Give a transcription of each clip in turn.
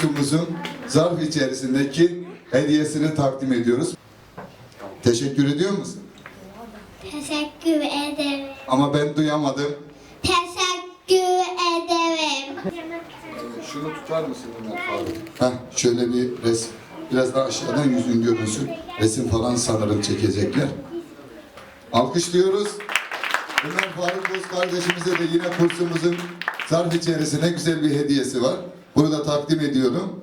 kursumuzun zarf içerisindeki hediyesini takdim ediyoruz. Teşekkür ediyor musun? Teşekkür ederim. Ama ben duyamadım. Teşekkür ederim. Şunu tutar mısın Ömer? Heh, şöyle bir resim. Biraz daha aşağıdan yüzün görünsün. Resim falan sanırım çekecekler. Alkışlıyoruz. Ömer Faruk Boz kardeşimize de yine kursumuzun zarf içerisine güzel bir hediyesi var. Bunu da takdim ediyorum.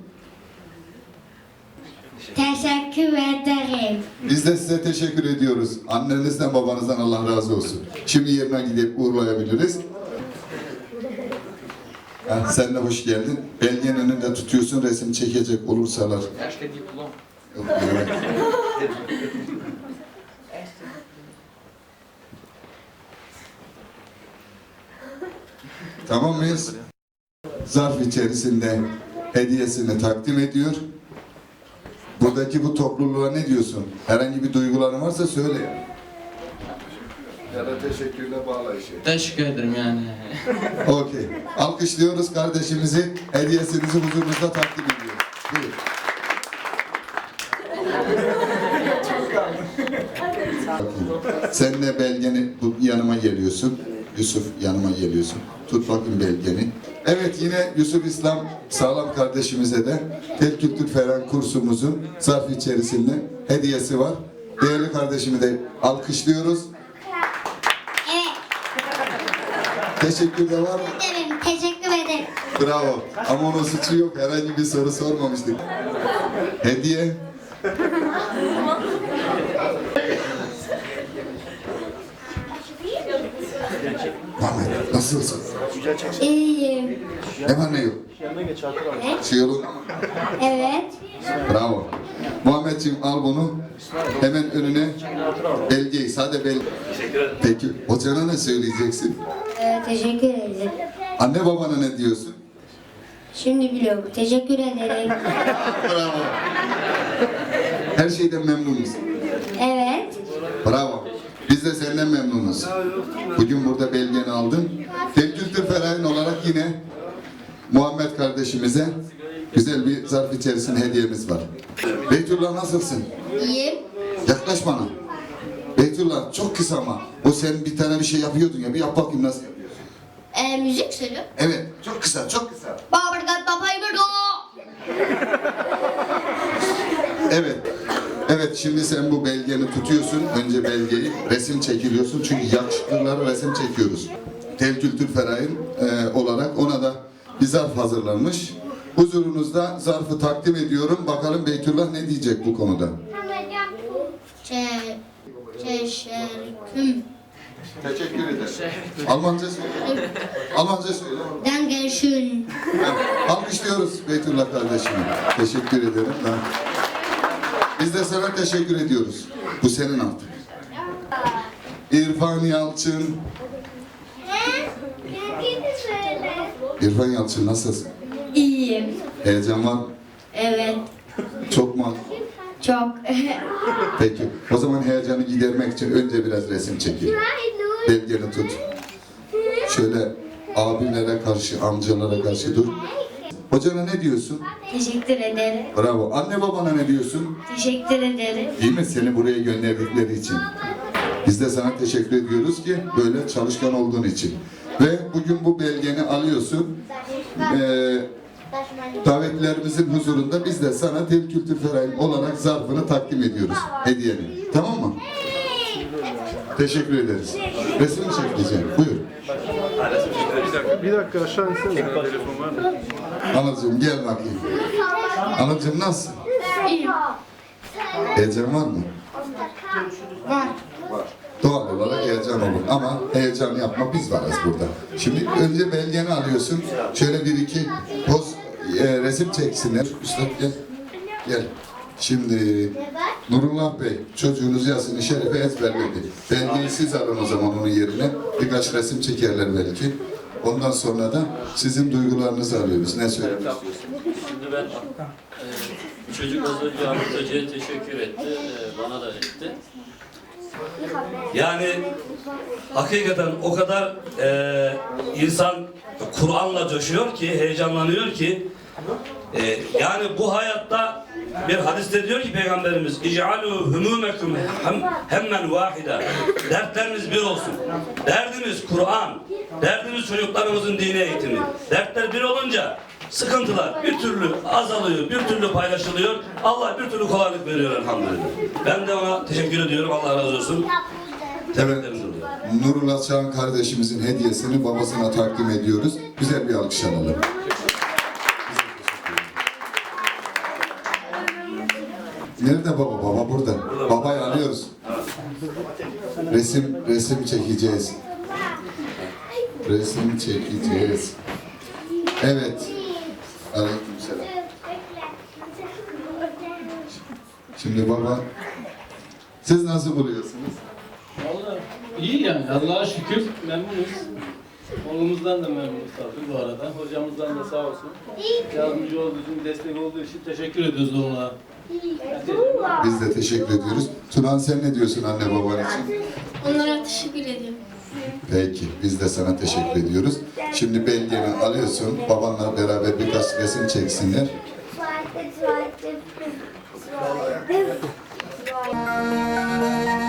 Teşekkür ederim. Biz de size teşekkür ediyoruz. Annenizden babanızdan Allah razı olsun. Şimdi yerine gidip uğurlayabiliriz. Ha, sen de hoş geldin. Belgenin önünde tutuyorsun resim çekecek olursalar. Evet. Tamam mıyız? Zarf içerisinde hediyesini takdim ediyor. Buradaki bu topluluğa ne diyorsun? Herhangi bir duyguların varsa söyle. Ya da teşekkürle bağla işi. Teşekkür ederim yani. Okey. Alkışlıyoruz kardeşimizi. Hediyesinizi huzurunuzda takdim ediyoruz. Buyur. Sen de belgeni bu yanıma geliyorsun. Yusuf yanıma geliyorsun. Tut bakayım belgeni. Evet yine Yusuf İslam sağlam kardeşimize de Tel Kültür Ferhan kursumuzun zarf içerisinde hediyesi var. Değerli kardeşimi de alkışlıyoruz. Evet. Teşekkür de var mı? Ederim. Teşekkür ederim. Bravo. Ama onun suçu yok. Herhangi bir soru sormamıştık. Hediye. Muhammed nasılsın? İyiyim. Ne var ne yok? Evet. Şey mı? Evet. Bravo. Muhammedciğim al bunu. Hemen önüne belgeyi. Sade belge. Peki hocana ne söyleyeceksin? Ee, teşekkür ederim. Anne babana ne diyorsun? Şimdi biliyorum. Teşekkür ederim. Bravo. Her şeyden memnun musun? Evet. Bravo. Biz de senden memnunuz. Bugün burada belgeni aldın. Tel Kültür Ferahin olarak yine Muhammed kardeşimize güzel bir zarf içerisinde hediyemiz var. Beytullah nasılsın? İyiyim. Yaklaş bana. Beytullah çok kısa ama. O sen bir tane bir şey yapıyordun ya. Bir yap bakayım nasıl yapıyorsun. Ee, müzik söylüyorum. Evet. Çok kısa, çok kısa. Babargat babay. Evet. Evet şimdi sen bu belgeni tutuyorsun. Önce belgeyi resim çekiliyorsun. Çünkü yakışıklılara resim çekiyoruz. Tel Kültür Ferahin e, olarak ona da bir zarf hazırlanmış. Huzurunuzda zarfı takdim ediyorum. Bakalım Beytullah ne diyecek bu konuda? Çe teşekkür. Teşekkür ederim. Almanca söyle. Almanca söyle. Dankeschön. Alkışlıyoruz Beytullah kardeşime. Teşekkür ederim. Ben... Biz de sana teşekkür ediyoruz. Bu senin artık. İrfan Yalçın. İrfan Yalçın nasılsın? İyiyim. Heyecan var mı? Evet. Çok mu? Çok. Peki. O zaman heyecanı gidermek için önce biraz resim çekeyim. Belgeni tut. Şöyle abilere karşı, amcalara karşı dur. Hocana ne diyorsun? Teşekkür ederim. Bravo. Anne babana ne diyorsun? Teşekkür ederim. Değil mi? Seni buraya gönderdikleri için. Biz de sana teşekkür ediyoruz ki böyle çalışkan olduğun için. Ve bugün bu belgeni alıyorsun. Ee, davetlerimizin huzurunda biz de sana Tel Kültür Ferahin olarak zarfını takdim ediyoruz. Hediyeni. Tamam mı? Teşekkür ederiz. Resim çekeceğim? Buyur. Bir dakika aşağı insene. Telefon var mı? Anacığım gel bakayım. Anacığım nasıl? Heyecan var mı? Var. Doğal olarak heyecan olur ama heyecan yapma biz varız burada. Şimdi önce belgeni alıyorsun. Şöyle bir iki poz e, resim çeksinler. Üstad gel. Gel. Şimdi Nurullah Bey çocuğunuz Yasin'i Şerif'e ezberledi. Belgeyi siz alın o zaman onun yerine. Birkaç resim çekerler belki. Ondan sonra da sizin duygularınızı alıyoruz. Ne söylemek istiyorsunuz? Şimdi ben e, çocuk az önce Ahmet Hoca'ya teşekkür etti, e, bana da etti. Yani hakikaten o kadar e, insan Kur'an'la coşuyor ki, heyecanlanıyor ki Ee, yani bu hayatta bir hadiste diyor ki Peygamberimiz İc'alû hümûmekum hem, hemmen vahida Dertleriniz bir olsun. Derdimiz Kur'an. Derdimiz çocuklarımızın dini eğitimi. Dertler bir olunca sıkıntılar bir türlü azalıyor, bir türlü paylaşılıyor. Allah bir türlü kolaylık veriyor elhamdülillah. Ben de ona teşekkür ediyorum. Allah razı olsun. Evet. Nurullah Çağan kardeşimizin hediyesini babasına takdim ediyoruz. Güzel bir alkış alalım. Nerede baba? Baba burada. Babayı alıyoruz. Resim resim çekeceğiz. Resim çekeceğiz. Evet. Aleykümselam. Şimdi baba siz nasıl buluyorsunuz? Vallahi iyi yani Allah'a şükür memnunuz. Oğlumuzdan da memnunuz tabii bu arada. Hocamızdan da sağ olsun. Yardımcı olduğu için, destek olduğu için teşekkür ediyoruz ona. Biz de teşekkür ediyoruz. Turan sen ne diyorsun anne baban için? Onlara teşekkür ediyorum. Peki, biz de sana teşekkür ediyoruz. Şimdi belgeni alıyorsun, babanla beraber birkaç resim çeksinler. Thank you.